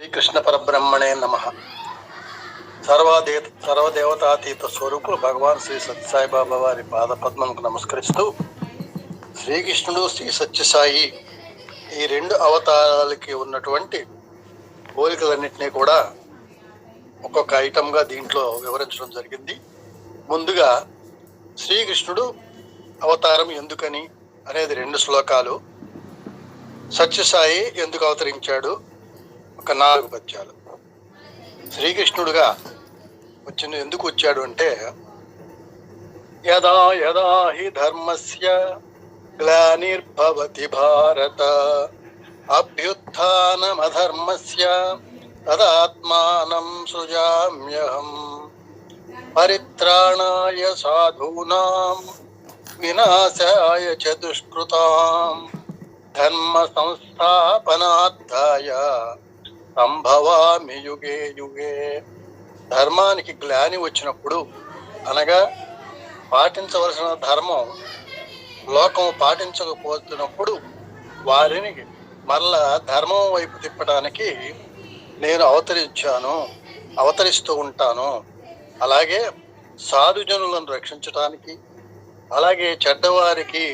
శ్రీకృష్ణ పరబ్రహ్మణే నమ. సర్వదే సర్వదేవతాతీత స్వరూపులు భగవాన్ శ్రీ సత్యసాయిబాబా వారి పాదపద్మకు నమస్కరిస్తూ శ్రీకృష్ణుడు శ్రీ సత్యసాయి ఈ రెండు అవతారాలకి ఉన్నటువంటి పోలికలన్నింటినీ కూడా ఒక్కొక్క ఐటమ్గా దీంట్లో వివరించడం జరిగింది. ముందుగా శ్రీకృష్ణుడు అవతారం ఎందుకని అనేది రెండు శ్లోకాలు. సత్యసాయి ఎందుకు అవతరించాడు? ఒక నాలుగు పద్యాలు. శ్రీకృష్ణుడుగా వచ్చిన ఎందుకు వచ్చాడు అంటే యదా యదా హి ధర్మస్య గ్లానిర్భవతి భారత అభ్యుత్నమధర్మస్య తదాత్మానం సృజామ్యహం పరిత్రాణాయ సాధూనాం వినాశాయ చ దుష్కృతాం ధర్మ సంస్థాపనార్థాయ సంభవామి యుగే యుగే. ధర్మానికి గ్లాని వచ్చినప్పుడు అనగా పాటించవలసిన ధర్మం లోకం పాటించకపోతున్నప్పుడు వారిని మరలా ధర్మం వైపు తిప్పడానికి నేను అవతరించాను అవతరిస్తూ ఉంటాను. అలాగే సాధుజనులను రక్షించడానికి అలాగే చెడ్డవారికి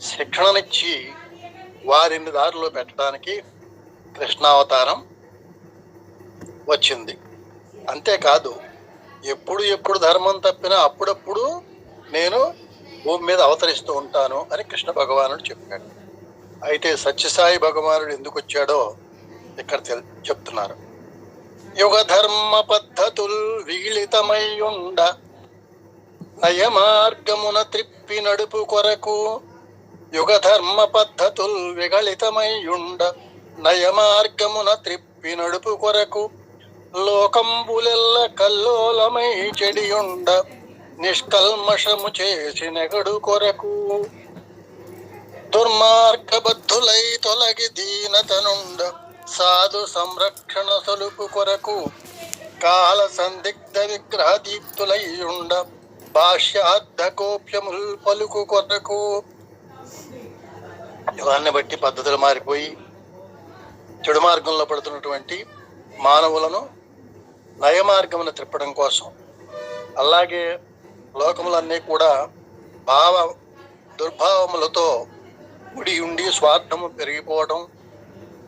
శిక్షణనిచ్చి వారిని దారిలో పెట్టడానికి కృష్ణావతారం వచ్చింది. అంతేకాదు ఎప్పుడు ఎప్పుడు ధర్మం తప్పినా అప్పుడప్పుడు నేను భూమి మీద అవతరిస్తూ ఉంటాను అని కృష్ణ భగవానుడు చెప్పాడు. అయితే సత్యసాయి భగవానుడు ఎందుకు వచ్చాడో ఇక్కడ తెల్- చెప్తున్నారు. యుగ ధర్మ పద్ధతుల్ వీళితమయ్యుండ ఉండ నయమార్గమున త్రిప్పి నడుపు కొరకు యుగ ధర్మ పద్ధతుల్ విగళితమై ఉండ నయమార్గమున త్రిప్పి నడుపు కొరకు లోకంబులెల్ల కల్లోలమై చెడియుండ నిష్కల్మషము చేసి నెగడు కొరకు. దుర్మార్గబద్ధులై తొలగి దీనతనుండ సాధు సంరక్షణ సొలుపు కొరకు కాల సందిగ్ధ విగ్రహ దీప్తులై ఉండ భాష్యార్థ గోప్యముల్ పలుకు కొరకు. యుగాన్ని బట్టి పద్ధతులు మారిపోయి చెడు మార్గంలో పడుతున్నటువంటి మానవులను నయమార్గమును త్రిప్పడం కోసం. అలాగే లోకములన్నీ కూడా భావ దుర్భావములతో ఉడి ఉండి స్వార్థము పెరిగిపోవడం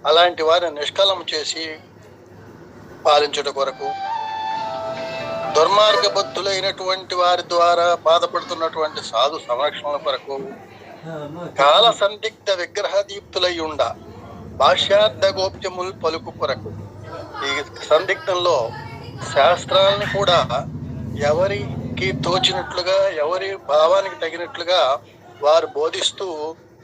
అలాంటి వారిని నిష్కలం చేసి పాలించుట కొరకు. దుర్మార్గబద్ధులైనటువంటి వారి ద్వారా బాధపడుతున్నటువంటి సాధు సంరక్షణ కొరకు. కాల సందిగ్ధ విగ్రహ దీప్తులై ఉండ భాష్యార్థ గోప్యములు పలుకు కొరకు. ఈ సందిగ్ధంలో శాస్త్రాలను కూడా ఎవరికి తోచినట్లుగా ఎవరి భావానికి తగినట్లుగా వారు బోధిస్తూ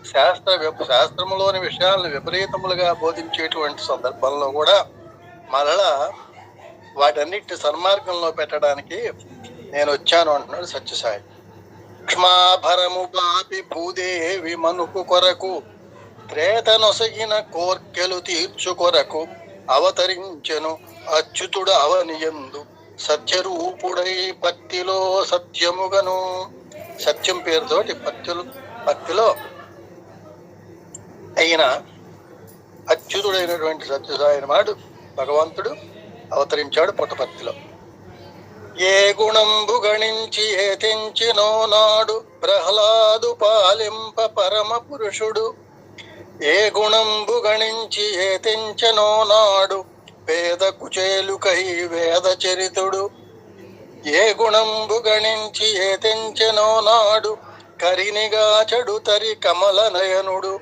శాస్త్ర శాస్త్రంలోని శాస్త్రములోని విషయాలను విపరీతములుగా బోధించేటువంటి సందర్భంలో కూడా మరలా వాటన్నిటి సన్మార్గంలో పెట్టడానికి నేను వచ్చాను అంటున్నాడు సత్యసాయి. క్ష్మాభరము పాపి భూదేవి మనుకు కొరకు త్రేతనొసగిన కోర్కెలు తీర్చు కొరకు. అవతరించెను. అచ్యుతుడు అవనియందు సత్యరూపుడై భక్తిలో సత్యముగను. సత్యం పేరుతోటి భక్తులు భక్తిలో అయిన అచ్యుతుడైనటువంటి సత్యసాయిన వాడు భగవంతుడు అవతరించాడు పుట్టపర్తిలో ఏ గుణంబు గణించి ఏ తెంచినో నాడు ప్రహ్లాదు పాలింప పరమ పురుషుడు. ఏ గుణంబు గణించి ఏతించనో నాడు పేద కుచేలుకై వేద చరితుడు. ఏ గుణంబు గణించి ఏతించనో నాడు కరినిగా చెడు తరి కమల నయనుడు.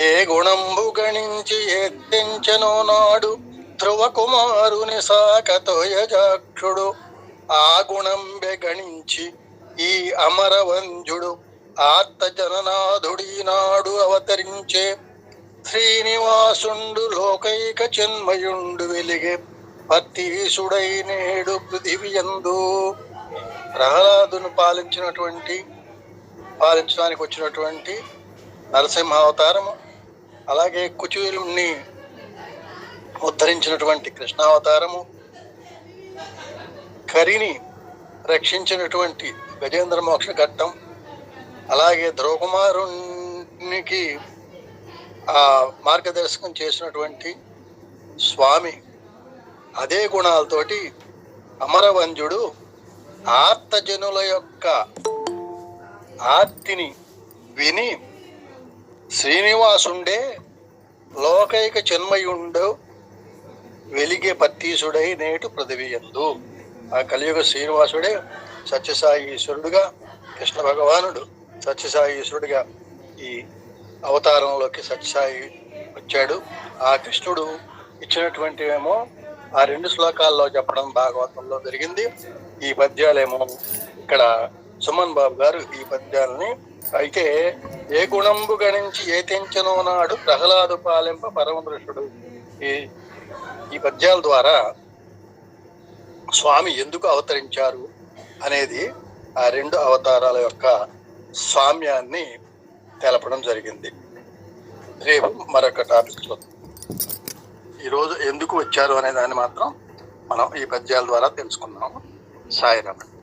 ఏ గుణంబు గణించి ఎత్తించనో నాడు ధ్రువ కుమారుని సాకతోయజాక్షుడు ఆ గుణంబె గణించి ఈ అమరవంజుడు. ఆర్త నాడు అవతరించే శ్రీనివాసుండు లోకైక చిన్మయుండు వెలిగే పత్తీసుడై నేడు పృథివియందు. ప్రహ్లాదును పాలించినటువంటి పాలించడానికి వచ్చినటువంటి నరసింహ అవతారము అలాగే కుచేలుణ్ణి ఉద్ధరించినటువంటి కృష్ణావతారము కరిని రక్షించినటువంటి గజేంద్ర మోక్ష ఘట్టం అలాగే ధ్రువకుమారునికి ఆ మార్గదర్శకం చేసినటువంటి స్వామి అదే గుణాలతోటి అమరవంజుడు ఆర్తజనుల యొక్క ఆర్తిని విని శ్రీనివాసుండే లోకైక చిన్మయుండు వెలిగే పత్తీసుడై నేటు పృథివీయందు ఆ కలియుగ శ్రీనివాసుడే సత్యసాయి ఈశ్వరుడుగా కృష్ణ భగవానుడు సత్యసాయి ఈశ్వరుడిగా ఈ అవతారంలోకి సత్యసాయి వచ్చాడు. ఆ కృష్ణుడు ఇచ్చినటువంటి ఏమో ఆ రెండు శ్లోకాల్లో చెప్పడం భాగవతంలో జరిగింది. ఈ పద్యాలేమో ఇక్కడ సుమన్ బాబు గారు ఈ పద్యాలని అయితే ఏ గుణంబు గణించి ఏ తెంచనో నాడు ప్రహ్లాదు పాలింప పరమదృష్టుడు ఈ ఈ పద్యాల ద్వారా స్వామి ఎందుకు అవతరించారు అనేది ఆ రెండు అవతారాల యొక్క సామ్యాన్ని తెలపడం జరిగింది. రేపు మరొక టాపిక్ చూద్దాం. ఈరోజు ఎందుకు వచ్చారు అనే దాన్ని మాత్రం మనం ఈ పద్యాల ద్వారా తెలుసుకున్నాము సాయిరామ్